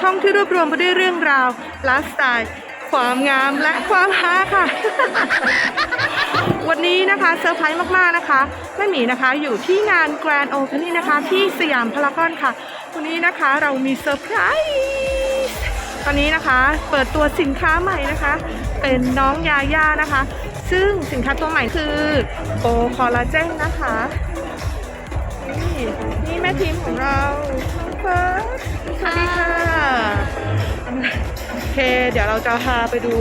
ช่องที่รวบรวมไปด้วยเรื่องราวไลฟ์สไตล์ ความงามและความฮาค่ะ วันนี้นะคะเซอร์ไพรส์มากๆนะคะแม่หมีนะคะอยู่ที่งาน Grand Opening นะคะ ที่สยามพารากอนค่ะ วันนี้นะคะเรามีเซอร์ไพรส์ตอนนี้นะคะเปิดตัวสินค้าใหม่นะคะ เป็นน้องยาย่านะคะ ซึ่งสินค้าตัวใหม่คือโปคอลลาเจนนะคะนี่นี่แม่ทีมของเราน้องเฟิร์สสวัสดีค่ะ โอเค เดี๋ยวเราจะพาไปดู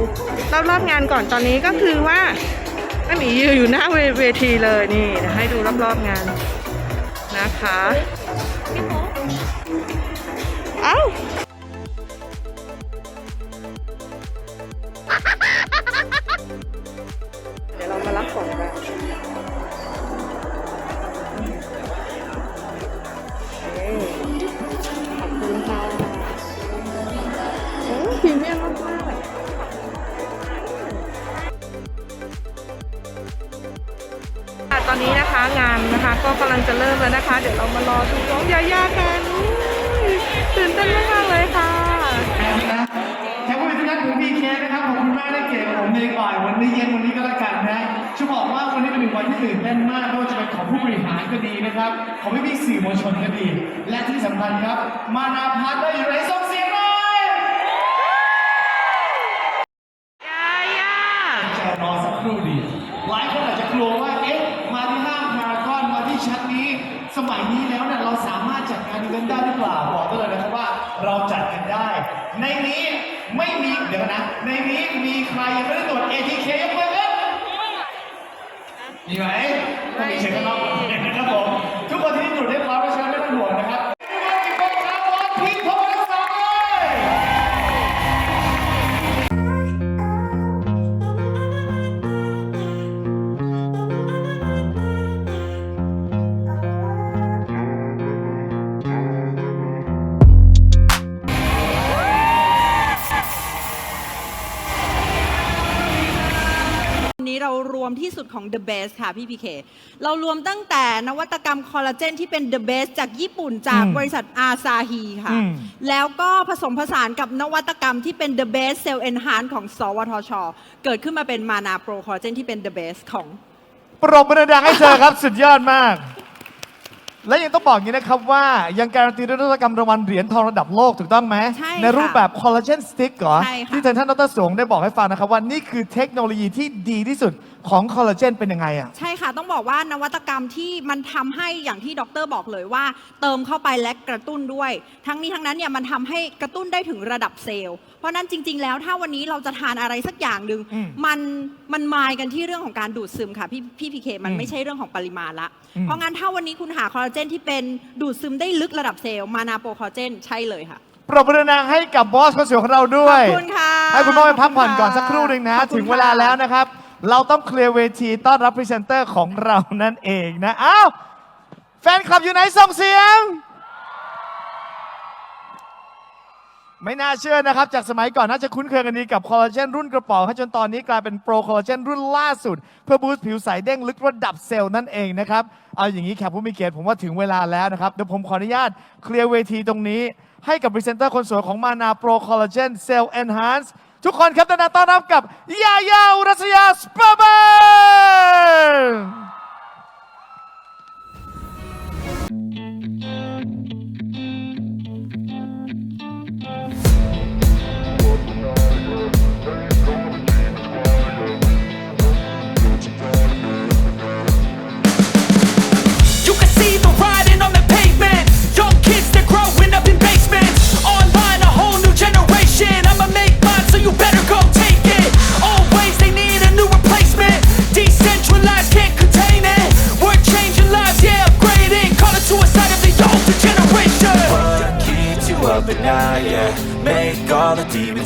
รอบๆงานก่อนตอนนี้ก็คือว่าแม่หมียืนอยู่หน้าเวทีเลยนี่เดี๋ยวให้ดูรอบๆงานนะคะ เอ้า พีเคนะครับขอบคุณมากได้เกียรติกับผมในก่อนวันนี้เย็นวันนี้ก็แล้วกันนะจะบอกว่าวันนี้เป็นหนึ่งวันที่ตื่นเต้นมากไม่ว่าจะเป็นของผู้บริหารก็ดีนะครับของพี่พี่ๆสื่อมวลชนก็ดี และที่สำคัญครับ มานาพัฒน์ได้อยู่ในส่งเสียงหน่อยยาย่าจะรอสักครู่ดีหลายคนอาจจะกลัวว่าเอ๊ะมาที่ห้างพารากอนมาที่ชั้นนี้ สมัยนี้แล้วเนี่ยเราส ในนี้มีใครยังไม่ได้ตรวจ ATK ยกมือขึ้นมีไหมต้องมีเช็คกันรอบนะ ของ The Best ค่ะพี่พีเคเรารวมตั้งแต่นวัตกรรมคอลลาเจนที่เป็น The Best จากญี่ปุ่นจากอืมบริษัทอาซาฮีค่ะอืมแล้วก็ผสมผสานกับนวัตกรรมที่เป็น The Best Cell Enhance ของ สวทช เกิดขึ้นมาเป็นมานาโปรคอลลาเจนที่เป็น The Best ของ ปรบมือดังๆให้เธอครับ สุดยอดมาก และยังต้องบอกอย่างนี้นะครับว่ายังการันตีด้วยนวัตกรรมรางวัลเหรียญทองระดับโลกถูกต้องไหมใช่ค่ะรูปแบบคอลลาเจนสติ๊กเหรอ ใช่ค่ะ ที่ท่านดรสงได้บอกให้ฟังนะครับว่านี่คือเทคโนโลยีที่ดีที่สุดของคอลลาเจนเป็นยังไงอะ ใช่ค่ะ ต้องบอกว่านวัตกรรมที่มันทำให้อย่างที่ดรบอกเลยว่า เติมเข้าไปและกระตุ้นด้วย ทั้งนี้ทั้งนั้นเนี่ยมันทำให้กระตุ้นได้ถึงระดับเซลล์ เพราะนั้นจริง ๆ แล้วถ้าวันนี้เราจะทานอะไรสักอย่างหนึ่งอืมมันมันมายกันที่เรื่องของการดูดซึมค่ะพี่พี่พีเคมันอืมไม่ใช่เรื่องของปริมาณละ อืม เพราะงั้นถ้าวันนี้คุณหาคอลลาเจนที่เป็นดูดซึมได้ลึกระดับเซลล์มานาโปรคอลลาเจนใช่เลยค่ะ ปรบมือดังๆให้กับบอสคนสวยของเราด้วย ขอบคุณค่ะให้คุณพ่อไปพักผ่อนขอบคุณก่อนค่ะสักครู่หนึ่งนะ ขอบคุณถึงเวลาค่ะ แล้วนะครับ เราต้องเคลียร์เวทีต้อนรับพรีเซนเตอร์ของเรานั่นเองนะอ้าวแฟนคลับอยู่ไหนส่งเสียง ไม่น่าเชื่อนะครับ จากสมัยก่อนน่าจะคุ้นเคยกันดีกับคอลลาเจนรุ่นกระป๋องจนตอนนี้กลายเป็นโปรคอลลาเจนรุ่นล่าสุด เพื่อบูสต์ผิวใสเด้งลึกระดับเซลล์นั่นเองนะครับ เอาอย่างนี้แขกผู้มีเกียรติผมว่าถึงเวลาแล้วนะครับ เดี๋ยวผมขออนุญาตเคลียร์เวทีตรงนี้ ให้กับพรีเซนเตอร์คนสวยของมานาโปรคอลลาเจนเซลล์เอนฮานซ์ ทุกคนครับต้อนรับกับยายาอุรัสยาสเปเบอ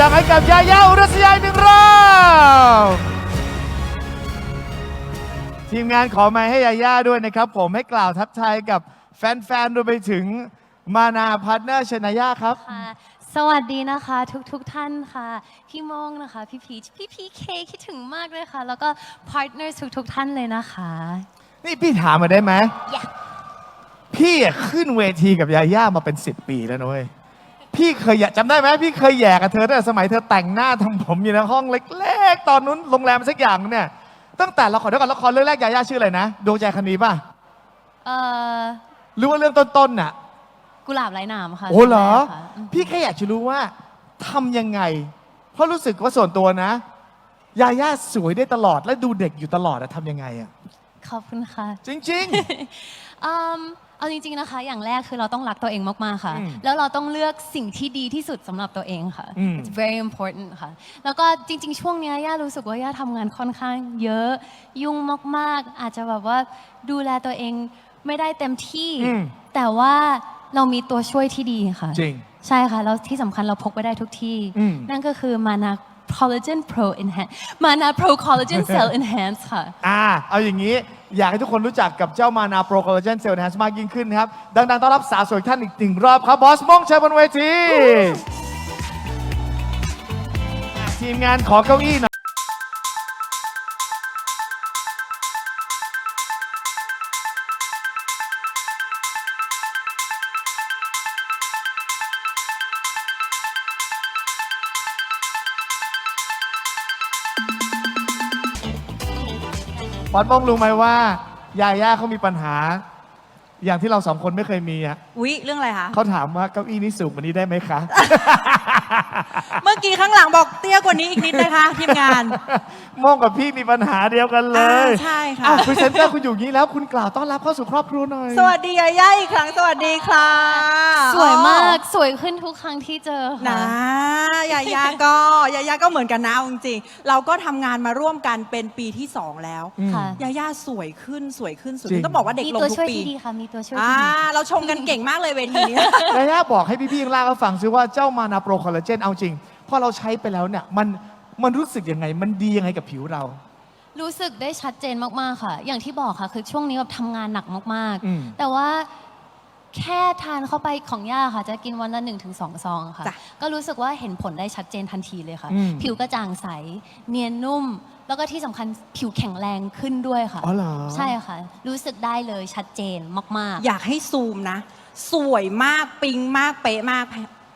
ดังๆให้กับยายาอุรัสยาอีกหนึ่งรอบทีมงานขอไม้ให้ยาย่าด้วยนะครับผมให้กล่าวทักทายกับแฟนๆรวมไปถึงมานาพาร์ทเนอร์ชนายาครับ ค่ะสวัสดีนะคะทุกทุกๆท่านค่ะ พี่โมงนะคะ พี่พีชพี่พีเคคิดถึงมากเลยค่ะ แล้วก็พาร์ทเนอร์ทุกทุกๆท่านเลยนะคะนี่พี่ถามมาได้ไหม อยากพี่อะขึ้นเวทีกับยาย่ามาเป็น 10 ปีแล้วนะเว้ย พี่เคยแย่จำได้ไหมพี่เคยแย่กับเธอตั้งแต่สมัยเธอแต่งหน้าทำผมอยู่ในห้องเล็กๆ ตอนนู้นโรงแรมสักอย่างเนี่ยตั้งแต่ละครเดียวกันละครเรื่องแรกยาย่าชื่ออะไรนะดวงใจคันนี้ป่ะเอ่อหรือว่าเรื่องต้นๆน่ะกุหลาบไร้หนามค่ะโอ้เหรอจำได้ค่ะอืมพี่แค่อยากจะรู้ว่าทำยังไง เพราะรู้สึกว่าส่วนตัวนะยาย่าสวยได้ตลอดและดูเด็กอยู่ตลอดอะทำยังไงอะขอบคุณค่ะ จริง อืมเอาจริงๆนะคะ อย่างแรกคือเราต้องรักตัวเองมากๆค่ะ อืมแล้วเราต้องเลือกสิ่งที่ดีที่สุดสำหรับตัวเองค่ะ อืม it's very important ค่ะ แล้วก็จริง ๆ ช่วงเนี้ยย่ารู้สึกว่าย่าทำงานค่อนข้างเยอะยุ่งมากๆ อาจจะแบบว่าดูแลตัวเองไม่ได้เต็มที่ อืมแต่ว่าเรามีตัวช่วยที่ดีค่ะ จริงใช่ค่ะ แล้วที่สำคัญเราพกไปได้ทุกที่ อืม นั่นก็คือมานา collagen pro enhance มานา pro collagen cell enhance ค่ะๆอ่า เอาอย่างนี้ อยากให้ทุกคนรู้จักกับเจ้ามานาโปรคอลลาเจนเซลล์แฮนส์มากยิ่งขึ้นนะครับ ดังๆ ต้อนรับสาวสวยท่านอีกหนึ่งรอบครับบอสมงเชิญบนเวทีอะทีมงานขอเก้าอี้หน่อย บอสมงรู้ไหมว่ายาย่าเขามีปัญหา อย่างที่เราสองคนไม่เคยมีอะอุ๊ย เรื่องอะไรคะ เขาถามว่าเก้าอี้นี้สูงกว่านี้ได้ไหมคะ เมื่อกี้ข้างหลังบอกเตี้ยกว่านี้อีกนิดนะคะทีมงาน โมงกับพี่มีปัญหาเดียวกันเลยอ่าใช่ค่ะ อ่พรีเซนเตอร์คุณอยู่อย่างนี้แล้วคุณกล่าวต้อนรับเข้าสู่ครอบครัวหน่อยสวัสดียาย่าอีกครั้งสวัสดีค่ะสวยมากสวยขึ้นทุกครั้งที่เจอค่ะ นะยาย่าก็ยาย่าก็เหมือนกันนะเอาจริงๆเราก็ทำงานมาร่วมกันเป็นปีที่สองแล้วค่ะ ยาย่าสวยขึ้นสวยขึ้นสวยจริขึ้งนต้องบอกว่าเด็กมีลงตัวทุกช่วยปีที่ดีค่ะ มีตัวช่วยอ่าที่ดี เราชมกันเก่งมากเลยเวทีนี้ ยาย่าบอกให้พี่ๆข้างล่างเขาฟังซิว่าเจ้ามานาโปรคอลลาเจนเอาจริงพอเราใช้ไปแล้วเนี่ยมันมันรู้สึกยังไง มันดียังไงกับผิวเรา รู้สึกได้ชัดเจนมาก ๆ ค่ะ อย่างที่บอกค่ะ คือช่วงนี้แบบทำงานหนักมาก อืม ๆ แต่ว่าแค่ทานเข้าไปของย่าค่ะ จะกินวันละ1นถึงสซองค่ะ จ้ะ ก็รู้สึกว่าเห็นผลได้ชัดเจนทันทีเลยค่ะ อืม ผิวกระจ่างใส เนียนนุ่ม แล้วก็ที่สำคัญผิวแข็งแรงขึ้นด้วยค่ะ อ๋อเหรอ ใช่ค่ะ รู้สึกได้เลยชัดเจนมากอยากให้ซูมนะ สวยมาก ปิงมาก เป๊ะมาก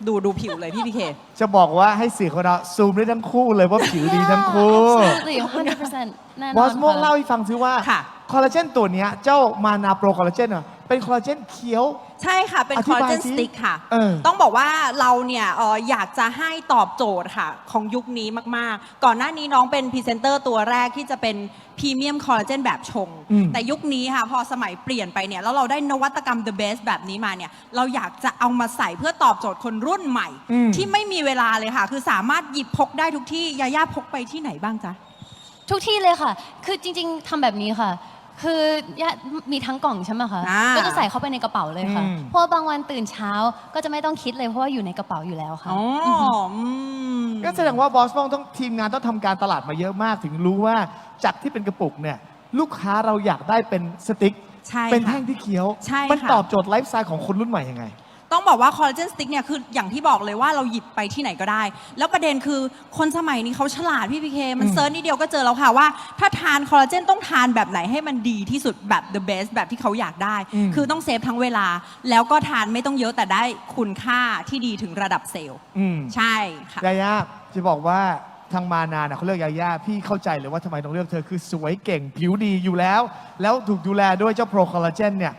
ดูดูผิวเลยพี่พีเคจะบอกว่าให้สื่อของเราซูมได้ทั้งคู่เลยว่าผิวดีทั้งคู่ absolutely 100%แน่นอนบอสโมงค่ะ เล่าให้ฟังซิว่า ค่ะ คอลลาเจนตัวเนี้ยเจ้ามานาโปรคอลลาเจนอะ เป็นคอลลาเจนเคี้ยว ใช่ค่ะ เป็นอคธิอลลาบายเจนสิสติ๊กค่ะ เออต้องบอกว่าเราเนี่ยเอ่ออยากจะให้ตอบโจทย์ค่ะ ของยุคนี้มาก ๆ ก่อนหน้านี้น้องเป็นพรีเซนเตอร์ตัวแรกที่จะเป็นพรีเมียมคอลลาเจนแบบชง อืม แต่ยุคนี้ค่ะ พอสมัยเปลี่ยนไปเนี่ย แล้วเราได้นวัตกรรม the best แบบนี้มาเนี่ย เราอยากจะเอามาใส่เพื่อตอบโจทย์คนรุ่นใหม่ อืม ที่ไม่มีเวลาเลยค่ะ คือสามารถหยิบพกได้ทุกที่ยาย่าพกไปที่ไหนบ้างจ๊ะ ทุกที่เลยค่ะ คือจริง ๆทำแบบนี้ค่ะ คือยะมีทั้งกล่องใช่ไหมคะอ่าก็จะใส่เข้าไปในกระเป๋าเลยค่ะ อืม เพราะว่าบางวันตื่นเช้าก็จะไม่ต้องคิดเลยเพราะว่าอยู่ในกระเป๋าอยู่แล้วค่ะ อ๋ออืม ก็แสดงว่าบอสมองต้องทีมงานต้องทำการตลาดมาเยอะมาก ถึงรู้ว่าจากที่เป็นกระปุกเนี่ยลูกค้าเราอยากได้เป็นสติ๊กใช่เป็นค่ะแท่งที่เคี้ยว ใช่มันค่ะ ตอบโจทย์ไลฟ์สไตล์ของคนรุ่นใหม่ยังไง ต้องบอกว่าคอลลาเจนสติ๊กเนี่ยคืออย่างที่บอกเลยว่าเราหยิบไปที่ไหนก็ได้ แล้วประเด็นคือคนสมัยนี้เขาฉลาดพี่พีเคมันอืมเซิร์ชนิดเดียวก็เจอแล้วค่ะว่า ถ้าทานคอลลาเจนต้องทานแบบไหนให้มันดีที่สุดแบบ the best แบบที่เขาอยากได้ คือต้องเซฟทั้งเวลา แล้วก็ทานไม่ต้องเยอะแต่ได้คุณค่าที่ดีถึงระดับเซลล์ อืมใช่ค่ะ ยาย่าจะบอกว่าทางมานาน่ะเขาเลือกยาย่าพี่เข้าใจเลยว่าทำไมต้องเลือกเธอคือสวยเก่งผิวดีอยู่แล้ว แล้วถูกดูแลด้วยเจ้าโปรคอลลาเจนเนี่ย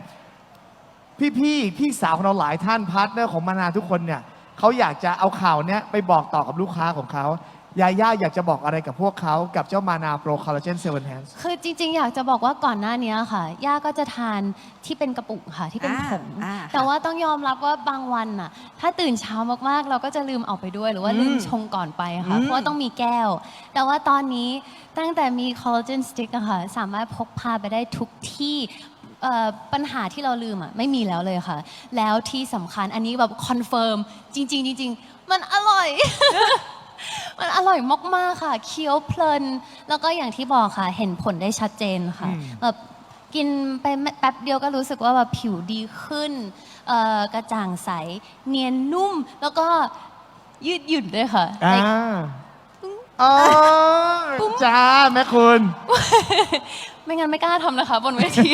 พี่ๆพี่สาวของเราหลายท่านพาร์ทเนอร์ของมานาทุกคนเนี่ยเขาอยากจะเอาข่าวเนี้ยไปบอกต่อกับลูกค้าของเขายาย่าอยากจะบอกอะไรกับพวกเขากับเจ้ามานาโปรคอลลาเจนเซเว่นแฮนส์คือจริงๆ อยากจะบอกว่าก่อนหน้านี้ค่ะ ย่าก็จะทานที่เป็นกระปุกค่ะที่เป็นอ่าผงอ่า แต่ว่าต้องยอมรับว่าบางวันน่ะ ถ้าตื่นเช้ามากๆ เราก็จะลืมเอาไปด้วย หรือว่าลืมอืมชงก่อนไปค่ะอืมเพราะว่าต้องมีแก้ว แต่ว่าตอนนี้ตั้งแต่มีคอลลาเจนสติ๊กอะค่ะ สามารถพกพาไปได้ทุกที่ เอ่อปัญหาที่เราลืมอะไม่มีแล้วเลยค่ะ แล้วที่สำคัญอันนี้แบบคอนเฟิร์มจริงๆจริงๆมันอร่อย มันอร่อยมากๆค่ะ เคี้ยวเพลิน แล้วก็อย่างที่บอกค่ะ เห็นผลได้ชัดเจนค่ะแบบกินไปแป๊บเดียวก็รู้สึกว่าแบบผิวดีขึ้นเอ่อกระจ่างใส เนียนนุ่ม แล้วก็ยืดหยุ่นด้วยค่ะ อ่า Like อ๋อจ้าแม่คุณ ไม่งั้นไม่กล้าทำนะคะ บนเวที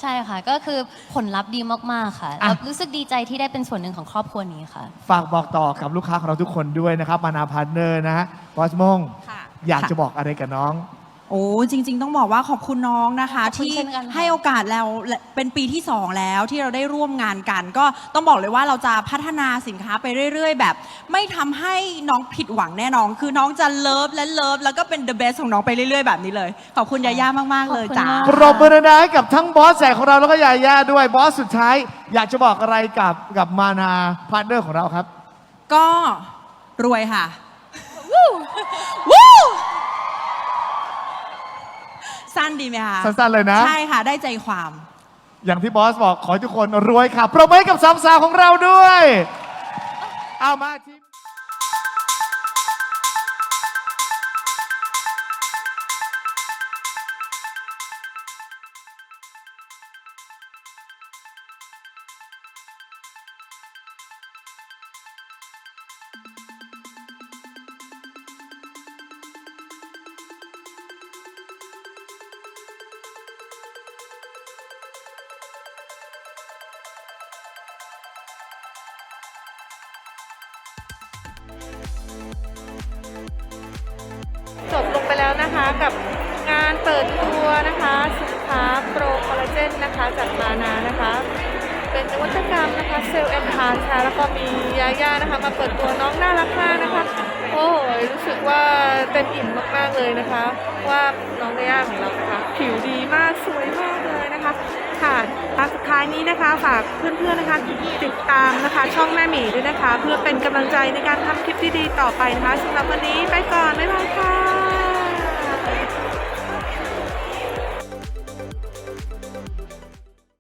ใช่ค่ะ ก็คือผลลัพธ์ดีมากๆค่ะอะแล้วรู้สึกดีใจที่ได้เป็นส่วนหนึ่งของครอบครัวนี้ค่ะ ฝากบอกต่อกับลูกค้าของเราทุกคนด้วยนะครับมานาพาร์ทเนอร์นะฮะบอสมงค่ะ อยากจะบอกอะไรกับน้องโอ้จริง ๆ ต้องบอกว่าขอบคุณน้องนะคะ ขอบคุณที่เช่นกันค่ะ ให้โอกาสเราและเป็นปีที่ 2 แล้วที่เราได้ร่วมงานกัน ก็ต้องบอกเลยว่าเราจะพัฒนาสินค้าไปเรื่อย ๆ แบบ ไม่ทำให้น้องผิดหวังแน่นอนคือน้องจะเลิฟและเลิฟแล้วก็เป็น the best ของน้องไปเรื่อยๆ แบบนี้เลย ขอบคุณยาย่ามากๆเลยขอบคุณจ้ามากปรบมือนะให้กับทั้งบอสแสกของเราแล้วก็ยาย่าด้วยบอสสุดท้าย อยากจะบอกอะไรกับกับมานาพาร์ทเนอร์ของเราครับ ก็รวยค่ะ วู้ สั้นดีไหมคะสั้นๆเลยนะ ใช่ค่ะ ได้ใจความ อย่างที่บอสบอกขอให้ทุกคนรวยค่ะ ปรบมือให้กับสามสาวของเราด้วย เอามาทีม นะคะกับงานเปิดตัวนะคะสินค้าโปรคอลลาเจนนะคะจากมานานะคะ เป็นนวัตกรรมนะคะเซลล์แอนทานค่ะแล้วก็มียาย่านะคะ มาเปิดตัวน้องน่ารักมากนะคะ โอ้ยรู้สึกว่าเต็มอิ่มมากๆเลยนะคะ ว่าน้องยาย่าของเรานะคะผิวดีมากสวยมากเลยนะคะค่ะสุดท้ายนี้นะคะฝากเพื่อนๆนะคะติดตามนะคะ ช่องแม่หมีด้วยนะคะ เพื่อเป็นกำลังใจในการทำคลิปดีๆต่อไปนะคะสำหรับวันนี้ไปก่อนบ๊ายบายค่ะ